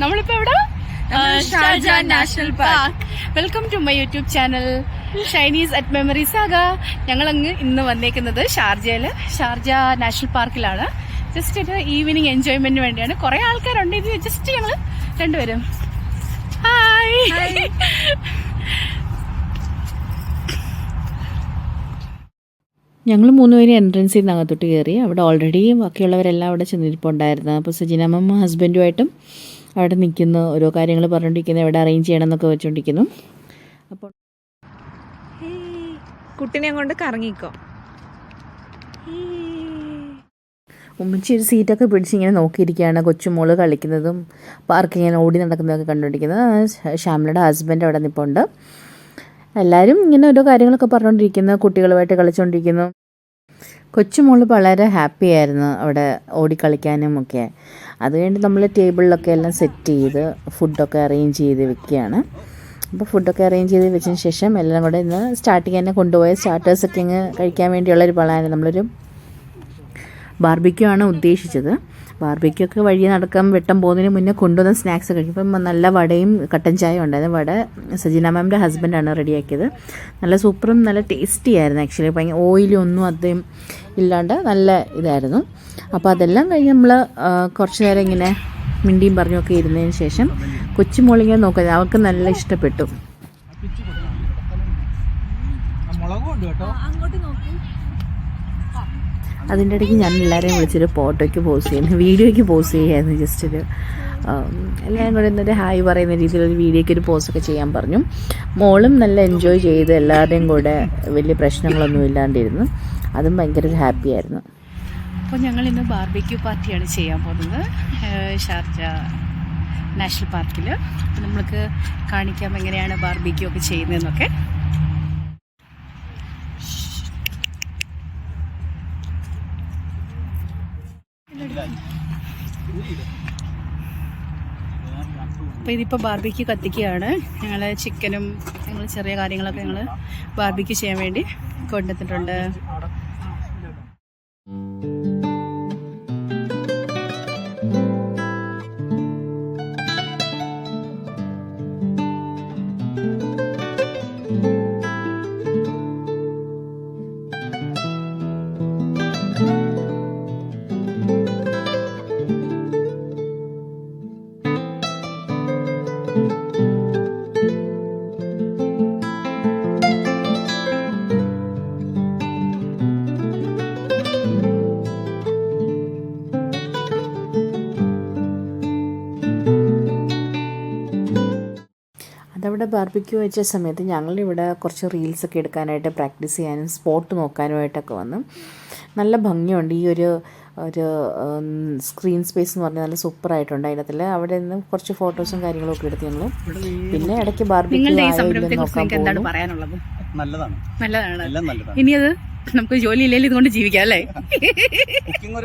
നമ്മളിപ്പോ എവിടെ? Sharjah national park. Welcome to my YouTube channel Shiny's at memory ഞങ്ങൾ അങ്ങ് ഇന്ന് വന്നേക്കുന്നത് ഷാർജയിൽ. ഷാർജ നാഷണൽ പാർക്കിലാണ്. ജസ്റ്റ് ഒരു ഈവനിങ് എൻജോയ്മെന്റിന് വേണ്ടിയാണ്. കുറെ ആൾക്കാരുണ്ട്. ഇത് ജസ്റ്റ് ഞങ്ങൾ രണ്ടുപേരും. ഹായ് ഞങ്ങൾ മൂന്നുപേരും എൻട്രൻസിൽ നിന്ന് അകത്തോട്ട് കയറി അവിടെ ഓൾറെഡി ബാക്കിയുള്ളവരെല്ലാം അവിടെ ചെന്നിരിപ്പുണ്ടായിരുന്നു. അപ്പോൾ സജിനമ്മ ഹസ്ബൻഡുമായിട്ടും അവിടെ നിൽക്കുന്നു ഓരോ കാര്യങ്ങൾ പറഞ്ഞുകൊണ്ടിരിക്കുന്നു എവിടെ അറേഞ്ച് ചെയ്യണം എന്നൊക്കെ വെച്ചുകൊണ്ടിരിക്കുന്നു. അപ്പോൾ കുട്ടിനെ കൊണ്ട് കറങ്ങിക്കോ. ഉമ്മച്ചി ഒരു സീറ്റൊക്കെ പിടിച്ചിങ്ങനെ നോക്കിയിരിക്കുകയാണ് കൊച്ചുമോൾ കളിക്കുന്നതും പാർക്ക് ഇങ്ങനെ ഓടി നടക്കുന്നതൊക്കെ കണ്ടുകൊണ്ടിരിക്കുന്നത്. ശ്യാമിലയുടെ ഹസ്ബൻഡ് അവിടെ നിൽപ്പുണ്ട് എല്ലാവരും ഇങ്ങനെ ഓരോ കാര്യങ്ങളൊക്കെ പറഞ്ഞുകൊണ്ടിരിക്കുന്നു കുട്ടികളുമായിട്ട് കളിച്ചുകൊണ്ടിരിക്കുന്നു. കൊച്ചുമോൾ വളരെ ഹാപ്പി ആയിരുന്നു അവിടെ ഓടിക്കളിക്കാനും ഒക്കെ. അത് കഴിഞ്ഞ് നമ്മൾ ടേബിളിലൊക്കെ എല്ലാം സെറ്റ് ചെയ്ത് ഫുഡൊക്കെ അറേഞ്ച് ചെയ്ത് വെക്കുകയാണ്. അപ്പോൾ ഫുഡൊക്കെ അറേഞ്ച് ചെയ്ത് വെച്ചതിന് ശേഷം എല്ലാം കൂടെ ഇന്ന് സ്റ്റാർട്ടിങ് തന്നെ കൊണ്ടുപോയ സ്റ്റാർട്ടേഴ്സൊക്കെ ഇങ്ങ് കഴിക്കാൻ വേണ്ടിയുള്ളൊരു പ്ലാൻ. നമ്മളൊരു ബാർബിക്യൂ ആണ് ഉദ്ദേശിച്ചത്. ബാർബിക്യൂ ഒക്കെ വഴി നടക്കാൻ വെട്ടം പോകുന്നതിന് മുന്നേ കൊണ്ടുവന്ന സ്നാക്സ് കഴിക്കും. ഇപ്പം നല്ല വടയും കട്ടൻ ചായയും ഉണ്ടായിരുന്നു. വട സജീന മാമിന്റെ ഹസ്ബൻഡാണ് റെഡിയാക്കിയത്. നല്ല സൂപ്പറും നല്ല ടേസ്റ്റി ആയിരുന്നു ആക്ച്വലി ഭയങ്കര ഓയിലൊന്നും അദ്ദേഹം ഇല്ലാണ്ട് നല്ല ഇതായിരുന്നു. അപ്പോൾ അതെല്ലാം കഴിഞ്ഞ് നമ്മൾ കുറച്ച് നേരം ഇങ്ങനെ മിണ്ടിയും പറഞ്ഞൊക്കെ ഇരുന്നതിന് ശേഷം കൊച്ചുമോളിങ്ങനെ നോക്കുന്നത് അവൾക്ക് നല്ല ഇഷ്ടപ്പെട്ടു. അതിന്റെ ഇടയ്ക്ക് ഞാൻ എല്ലാവരെയും വിളിച്ചൊരു ഫോട്ടോയ്ക്ക് പോസ്റ്റ് ചെയ്യുന്നു വീഡിയോയ്ക്ക് പോസ്റ്റ് ചെയ്യായിരുന്നു ജസ്റ്റ് ഒരു എല്ലാവരും കൂടെ ഇന്നൊരു ഹായ് പറയുന്ന രീതിയിലൊരു വീഡിയോയ്ക്ക് ഒരു പോസ്റ്റൊക്കെ ചെയ്യാൻ പറഞ്ഞു. മോളും നല്ല എൻജോയ് ചെയ്ത് എല്ലാവരുടെയും കൂടെ വലിയ പ്രശ്നങ്ങളൊന്നും ഇല്ലാണ്ടിരുന്നു. അതും ഭയങ്കര ഒരു ഹാപ്പി ആയിരുന്നു. അപ്പോൾ ഞങ്ങൾ ഇന്ന് ബാർബിക്യൂ പാർട്ടിയാണ് ചെയ്യാൻ പോകുന്നത്. ഷാർജ നാഷണൽ പാർക്കിൽ അപ്പോൾ നമ്മൾക്ക് കാണിക്കാം എങ്ങനെയാണ് ബാർബിക്യൂ ഒക്കെ ചെയ്യുന്നതെന്നൊക്കെ. അപ്പോൾ ഇതിപ്പോൾ ബാർബിക്ക് കത്തിക്കുകയാണ്. ഞങ്ങൾ ചിക്കനും ഞങ്ങൾ ചെറിയ കാര്യങ്ങളൊക്കെ ഞങ്ങൾ ബാർബിക്ക് ചെയ്യാൻ വേണ്ടി കൊണ്ടുവന്നിട്ടുണ്ട്. ബാർബിക്യൂ വെച്ച സമയത്ത് ഞങ്ങളിവിടെ കുറച്ച് റീൽസൊക്കെ എടുക്കാനായിട്ട് പ്രാക്ടീസ് ചെയ്യാനും സ്പോട്ട് നോക്കാനുമായിട്ടൊക്കെ വന്നു. നല്ല ഭംഗിയുണ്ട്. ഈ ഒരു ഒരു സ്ക്രീൻ സ്പേസ് എന്ന് പറഞ്ഞാൽ നല്ല സൂപ്പറായിട്ടുണ്ട് അതിനകത്തിൽ അവിടെ നിന്ന് കുറച്ച് ഫോട്ടോസും കാര്യങ്ങളൊക്കെ എടുത്തു ഞങ്ങൾ പിന്നെ ഇടയ്ക്ക് ബാർബിക്യൂ എന്താണ് പറയാനുള്ളത്? നല്ലതാണ്. നല്ലതാണ്. എല്ലാം നല്ലതാണ്. ഇനി അത് നമുക്ക് ജോലി ഇല്ലെങ്കിൽ ഇതുകൊണ്ട് ജീവിക്കാം അല്ലേ? കുക്കിംഗ്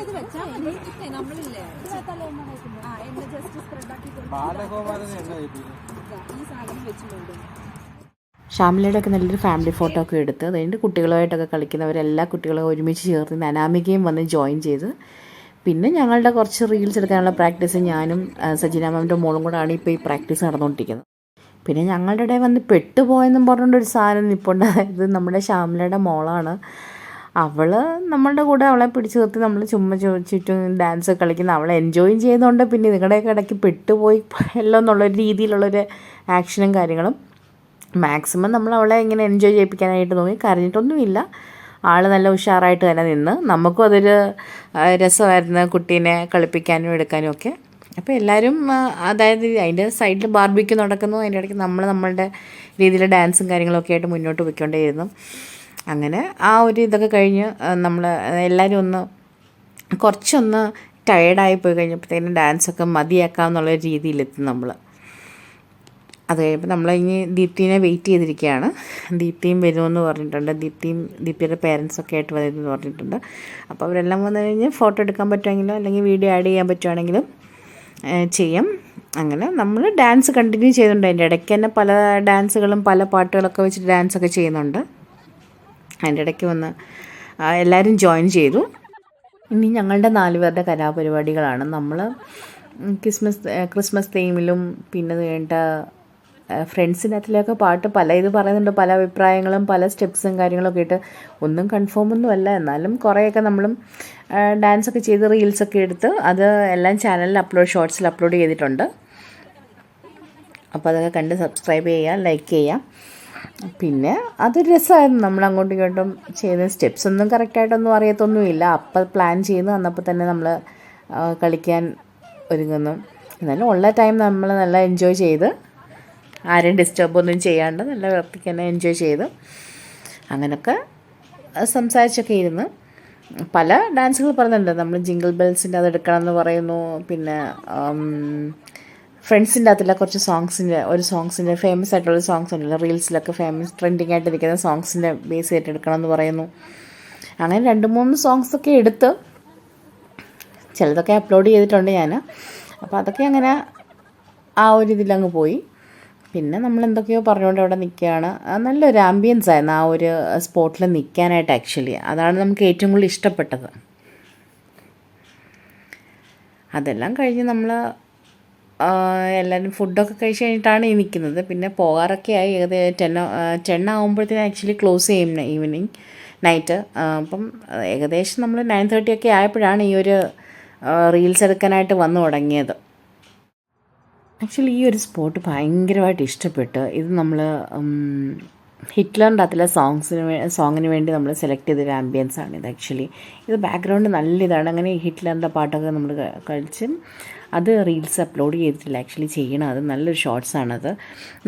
ഓക്കെ പിന്നെ ഇഷ്ടമാണോ റെസ്റ്റോറന്റ് ഒക്കെ തുടങ്ങാന് ഷാമിലയുടെ ഒക്കെ നല്ലൊരു ഫാമിലി ഫോട്ടോ ഒക്കെ എടുത്ത് അതുകൊണ്ട് കുട്ടികളുമായിട്ടൊക്കെ കളിക്കുന്നവരെല്ലാ കുട്ടികളും ഒരുമിച്ച് ചേർത്ത് അനാമികയും വന്ന് ജോയിൻ ചെയ്ത്. പിന്നെ ഞങ്ങളുടെ കുറച്ച് റീൽസ് എടുക്കാനുള്ള പ്രാക്ടീസ് ഞാനും ആ, സജീന മാമിന്റെ മോളും കൂടാണ് ഇപ്പോൾ ഈ പ്രാക്ടീസ് നടന്നുകൊണ്ടിരിക്കുന്നത്. പിന്നെ ഞങ്ങളുടെ ഇടയിൽ വന്ന് പെട്ടുപോയെന്നും പറഞ്ഞുകൊണ്ടൊരു സാധനം നിൽപ്പുണ്ട് അതായത് നമ്മുടെ ശ്യാമിലയുടെ മോളാണ്. അവൾ നമ്മളുടെ കൂടെ അവളെ പിടിച്ചു നിർത്തി നമ്മൾ ചുമ്മാ ചുറ്റും ഡാൻസ് കളിക്കുന്ന. അവളെ എൻജോയും ചെയ്യുന്നുണ്ട് പിന്നെ നിങ്ങളുടെയൊക്കെ ഇടയ്ക്ക് പെട്ടുപോയി എല്ലാം എന്നുള്ളൊരു രീതിയിലുള്ളൊരു ആക്ഷനും കാര്യങ്ങളും മാക്സിമം നമ്മൾ അവളെ ഇങ്ങനെ എൻജോയ് ചെയ്യിപ്പിക്കാനായിട്ട് നോക്കി കരഞ്ഞിട്ടൊന്നുമില്ല. ആൾ നല്ല ഉഷാറായിട്ട് തന്നെ നിന്ന്. നമുക്കും അതൊരു രസമായിരുന്നു കുട്ടീനെ കളിപ്പിക്കാനും എടുക്കാനും ഒക്കെ. അപ്പോൾ എല്ലാവരും അതായത് അതിന്റെ സൈഡിൽ ബാർബിക്ക് നടക്കുന്നു. അതിന്റെ ഇടയ്ക്ക് നമ്മൾ നമ്മളുടെ രീതിയിൽ ഡാൻസും കാര്യങ്ങളൊക്കെ ആയിട്ട് മുന്നോട്ട് പോയിക്കൊണ്ടേയിരുന്നു. അങ്ങനെ ആ ഒരു ഇതൊക്കെ കഴിഞ്ഞ് നമ്മൾ എല്ലാവരും ഒന്ന് കുറച്ചൊന്ന് ടയേർഡായി പോയി കഴിഞ്ഞപ്പോഴത്തേനും ഡാൻസൊക്കെ മതിയാക്കാമെന്നുള്ള രീതിയിലെത്തി നമ്മൾ അത് കഴിയുമ്പോൾ നമ്മൾ ഇനി ദീപ്തിനെ വെയിറ്റ് ചെയ്തിരിക്കുകയാണ്. ദീപ്തിയും വരുമെന്ന് പറഞ്ഞിട്ടുണ്ട്. ദീപ്തിയും ദീപ്തിയുടെ പേരൻസൊക്കെ ആയിട്ട് വരുമെന്ന് പറഞ്ഞിട്ടുണ്ട്. അപ്പോൾ അവരെല്ലാം വന്നു കഴിഞ്ഞ് ഫോട്ടോ എടുക്കാൻ പറ്റുമെങ്കിലോ അല്ലെങ്കിൽ വീഡിയോ ആഡ് ചെയ്യാൻ പറ്റുവാണെങ്കിലും ചെയ്യാം. അങ്ങനെ നമ്മൾ ഡാൻസ് കണ്ടിന്യൂ ചെയ്യുന്നുണ്ട് അതിന്റെ ഇടയ്ക്ക് തന്നെ പല ഡാൻസുകളും പല പാട്ടുകളൊക്കെ വെച്ചിട്ട് ഡാൻസൊക്കെ ചെയ്യുന്നുണ്ട്. അതിന്റെ ഇടയ്ക്ക് വന്ന് എല്ലാവരും ജോയിൻ ചെയ്തു. ഇനി ഞങ്ങളുടെ നാല് പേരുടെ കലാപരിപാടികളാണ്. നമ്മൾ ക്രിസ്മസ് ക്രിസ്മസ് തീമിലും പിന്നെ വേണ്ട ഫ്രണ്ട്സിന്റെ അതിലൊക്കെ പാട്ട് പല ഇത് പറയുന്നുണ്ട്. പല അഭിപ്രായങ്ങളും പല സ്റ്റെപ്സും കാര്യങ്ങളൊക്കെ ഇട്ട് ഒന്നും കൺഫേം ഒന്നും അല്ല. എന്നാലും കുറേയൊക്കെ നമ്മളും ഡാൻസൊക്കെ ചെയ്ത് റീൽസൊക്കെ എടുത്ത് അത് എല്ലാം ചാനലിൽ അപ്ലോഡ് ഷോർട്സിൽ അപ്ലോഡ് ചെയ്തിട്ടുണ്ട്. അപ്പോൾ അതൊക്കെ കണ്ട് സബ്സ്ക്രൈബ് ചെയ്യുക ലൈക്ക് ചെയ്യുക. പിന്നെ അതൊരു രസമായിരുന്നു നമ്മൾ അങ്ങോട്ടും ഇങ്ങോട്ടും ചെയ്യുന്ന സ്റ്റെപ്സ് ഒന്നും കറക്റ്റായിട്ടൊന്നും അറിയത്തൊന്നുമില്ല. അപ്പം പ്ലാൻ ചെയ്യുന്നു അന്നപ്പോൾ തന്നെ നമ്മൾ കളിക്കാൻ ഒരുങ്ങുന്നു. എന്നാലും ഉള്ള ടൈം നമ്മൾ നല്ല എൻജോയ് ചെയ്ത് ആരെയും ഡിസ്റ്റർബ് ഒന്നും ചെയ്യാണ്ട് നല്ല വൃത്തിക്ക് തന്നെ എൻജോയ് ചെയ്ത് അങ്ങനെയൊക്കെ സംസാരിച്ചൊക്കെ ഇരുന്ന്. പല ഡാൻസുകൾ പറയുന്നുണ്ട് നമ്മൾ ജിംഗിൾ ബെൽസിന്റെ അത് എടുക്കണം എന്ന് പറയുന്നു. പിന്നെ ഫ്രണ്ട്സിന്റെ അകത്തുള്ള കുറച്ച് സോങ്സിന്റെ ഒരു സോങ്സിന്റെ ഫേമസ് ആയിട്ടുള്ള സോങ്സ് ഉണ്ടല്ലോ റീൽസിലൊക്കെ ഫേമസ് ട്രെൻഡിങ് ആയിട്ട് നിൽക്കുന്ന സോങ്സിന്റെ ബേസ് ചെയ്തിട്ട് എടുക്കണം എന്ന് പറയുന്നു. അങ്ങനെ രണ്ട് മൂന്ന് സോങ്സ് ഒക്കെ എടുത്ത് ചിലതൊക്കെ അപ്ലോഡ് ചെയ്തിട്ടുണ്ട് ഞാൻ അപ്പോൾ അതൊക്കെ അങ്ങനെ ആ ഒരു ഇതിലങ്ങ് പോയി. പിന്നെ നമ്മൾ എന്തൊക്കെയോ പറഞ്ഞുകൊണ്ട് അവിടെ നിൽക്കുകയാണ്. നല്ലൊരു ആംബിയൻസ് ആയിരുന്നു ആ ഒരു സ്പോട്ടിൽ നിൽക്കാനായിട്ട് ആക്ച്വലി അതാണ് നമുക്ക് ഏറ്റവും കൂടുതൽ ഇഷ്ടപ്പെട്ടത്. അതെല്ലാം കഴിഞ്ഞ് നമ്മൾ എല്ലാവരും ഫുഡൊക്കെ കഴിച്ച് കഴിഞ്ഞിട്ടാണ് ഈ നിൽക്കുന്നത് പിന്നെ പോകാറൊക്കെ ആയി ഏകദേശം ടെൻ ടെൻ ആകുമ്പോഴത്തേന് ആക്ച്വലി ക്ലോസ് ചെയ്യും ഈവനിങ് നൈറ്റ് അപ്പം ഏകദേശം നമ്മൾ നയൻ തേർട്ടി ഒക്കെ ആയപ്പോഴാണ് ഈ ഒരു റീൽസ് എടുക്കാനായിട്ട് വന്നു തുടങ്ങിയത്. ആക്ച്വലി ഈ ഒരു സ്പോട്ട് ഭയങ്കരമായിട്ട് ഇഷ്ടപ്പെട്ട് ഇത് നമ്മൾ ഹിറ്റ്ലറിന്റെ അകത്തുള്ള സോങ്സിന് സോങ്ങിന് വേണ്ടി നമ്മൾ സെലക്ട് ചെയ്തൊരു ആംബിയൻസ് ആണ് ഇത് ആക്ച്വലി ഇത് ബാക്ക്ഗ്രൗണ്ട് നല്ല ഇതാണ് അങ്ങനെ ഹിറ്റ്ലറിന്റെ പാട്ടൊക്കെ നമ്മൾ കഴിച്ച് അത് റീൽസ് അപ്ലോഡ് ചെയ്തിട്ടില്ല. ആക്ച്വലി ചെയ്യണം. അത് നല്ലൊരു ഷോർട്സ് ആണത്.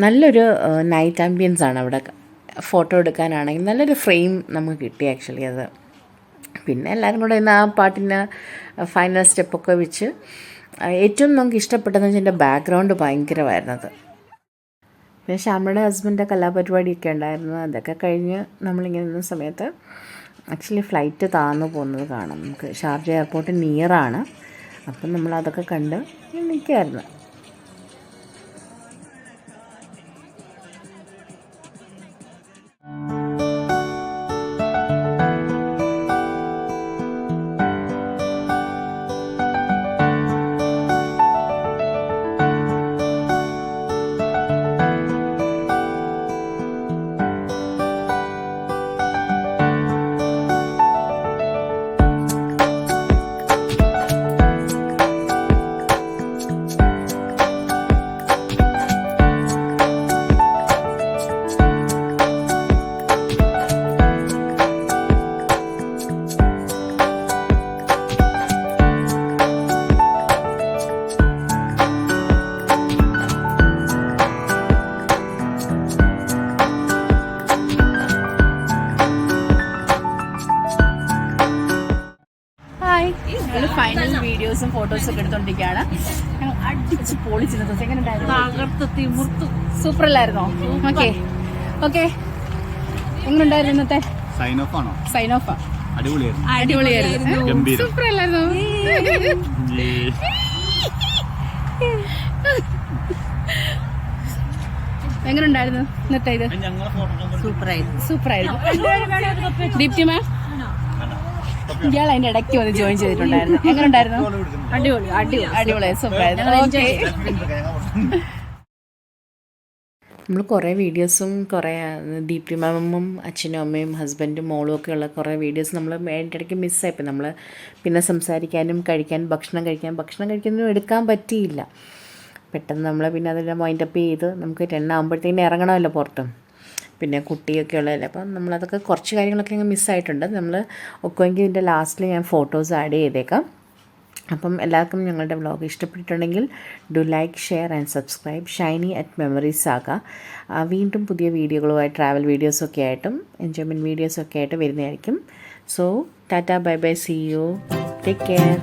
നല്ലൊരു നൈറ്റ് ആംബിയൻസ് ആണ് അവിടെ. ഫോട്ടോ എടുക്കാനാണെങ്കിൽ നല്ലൊരു ഫ്രെയിം നമുക്ക് കിട്ടി ആക്ച്വലി അത്. പിന്നെ എല്ലാവരും കൂടെ ഇന്ന് ആ പാട്ടിന് ഫൈനൽ സ്റ്റെപ്പൊക്കെ വെച്ച് ഏറ്റവും നമുക്ക് ഇഷ്ടപ്പെട്ടതെന്ന് വെച്ചാൽ എന്റെ ബാക്ക്ഗ്രൗണ്ട് ഭയങ്കരമായിരുന്നത്. പിന്നെ ശ്യാമയുടെ ഹസ്ബൻഡിന്റെ കലാപരിപാടിയൊക്കെ ഉണ്ടായിരുന്നു. അതൊക്കെ കഴിഞ്ഞ് നമ്മളിങ്ങനെ നിന്ന സമയത്ത് ആക്ച്വലി ഫ്ലൈറ്റ് താന്നു പോകുന്നത് കാണാം. നമുക്ക് ഷാർജ എയർപോർട്ട് നിയറാണ് അപ്പം നമ്മളതൊക്കെ കണ്ട് ഇങ്ങനെ വീഡിയോസും ഫോട്ടോസും ഒക്കെ എടുത്തോണ്ടിരിക്കുകയാണ് ഞങ്ങൾ അടിച്ച് പൊളിച്ചിരുന്നത് എങ്ങനെ ഉണ്ടായിരുന്നു? സൂപ്പർ അല്ലായിരുന്നോ? ഓക്കെ ഓക്കെ എങ്ങനെ ഉണ്ടായിരുന്നു ഇന്നത്തെ? സൈൻ ഓഫ് ആണോ? സൈൻ ഓഫ് അടിപൊളിയായിരുന്നു. അടിപൊളിയായിരുന്നു. ഗംഭീരം. സൂപ്പർ അല്ലായിരുന്നോ? എങ്ങനെ ഉണ്ടായിരുന്നു ഇന്നത്തെ ഇത്? സൂപ്പർ ആയിരുന്നു. ദീപ്തി മാം ഇയാൾ അതിന്റെ ഇടയ്ക്ക് വന്ന് ജോയിൻ ചെയ്തിട്ടുണ്ടായിരുന്നു എങ്ങനെ ഉണ്ടായിരുന്നു അടിപൊളി അടിപൊളി അടിപൊളി സൂപ്പറായിരുന്നു ഓക്കെ നമ്മൾ കുറേ വീഡിയോസും കുറേ ദീപ്തി മാമും അച്ഛനും അമ്മയും ഹസ്ബൻഡും മോളും ഒക്കെ ഉള്ള കുറേ വീഡിയോസ് നമ്മൾ ഇടയ്ക്ക് മിസ്സായിപ്പോൾ നമ്മൾ പിന്നെ സംസാരിക്കാനും കഴിക്കാനും ഭക്ഷണം കഴിക്കാൻ ഭക്ഷണം കഴിക്കാനും എടുക്കാൻ പറ്റിയില്ല. പെട്ടെന്ന് നമ്മൾ പിന്നെ അതെല്ലാം വൈൻഡപ്പ് ചെയ്ത് നമുക്ക് ടെൻ ആകുമ്പോഴത്തേക്കും ഇറങ്ങണമല്ലോ പുറത്തും. പിന്നെ കുട്ടിയൊക്കെ ഉള്ളതല്ലേ. അപ്പം നമ്മളതൊക്കെ കുറച്ച് കാര്യങ്ങളൊക്കെ അങ്ങ് മിസ്സായിട്ടുണ്ട് നമ്മൾ ഒക്കെങ്കിൽ ഇതിന്റെ ലാസ്റ്റിൽ ഞാൻ ഫോട്ടോസ് ആഡ് ചെയ്തേക്കാം. അപ്പം എല്ലാവർക്കും ഞങ്ങളുടെ വ്ളോഗ് ഇഷ്ടപ്പെട്ടിട്ടുണ്ടെങ്കിൽ do like share and subscribe Shiny at memories ആകാം. വീണ്ടും പുതിയ വീഡിയോകളുമായി ട്രാവൽ വീഡിയോസൊക്കെ ആയിട്ടും എൻജോയ്മെന്റ് വീഡിയോസൊക്കെ ആയിട്ട് വരുന്നതായിരിക്കും. So ta ta bye bye see you take care